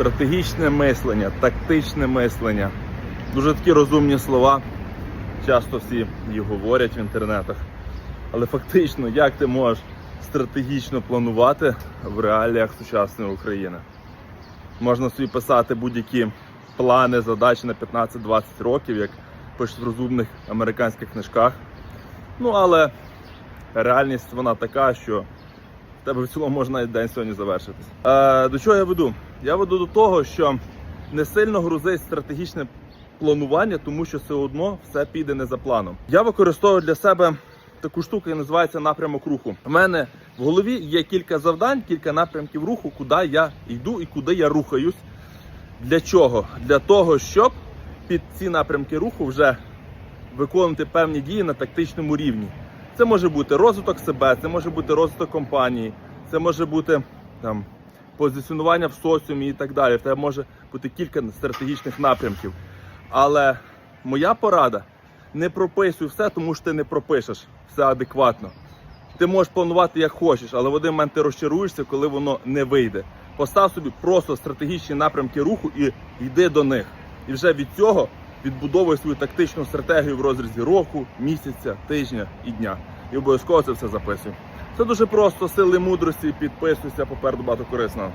стратегічне мислення, тактичне мислення. Дуже такі розумні слова. Часто всі їх говорять в інтернетах. Але фактично, як ти можеш стратегічно планувати в реаліях сучасної України? Можна собі писати будь-які плани, задачі на 15-20 років, як пишуть в розумних американських книжках. Ну, але реальність вона така, що тебе в цілому може навіть день сьогодні завершитись. Е, до чого я веду? Я веду до того, що не сильно грузить стратегічне планування, тому що все одно все піде не за планом. Я використовую для себе таку штуку, яка називається напрямок руху. У мене в голові є кілька завдань, кілька напрямків руху, куди я йду і куди я рухаюсь. Для чого? Для того, щоб під ці напрямки руху вже виконувати певні дії на тактичному рівні. Це може бути розвиток себе, це може бути розвиток компанії, це може бути там позиціонування в соціумі і так далі. Тебе може бути кілька стратегічних напрямків. Але моя порада не прописуй все, тому що ти не пропишеш все адекватно. Ти можеш планувати як хочеш, але в один момент ти розчаруєшся, коли воно не вийде. Постав собі просто стратегічні напрямки руху і йди до них. І вже від цього відбудовуй свою тактичну стратегію в розрізі року, місяця, тижня і дня. І обов'язково це все записую. Це дуже просто, сили мудрості, підписуйся, попереду багато корисного.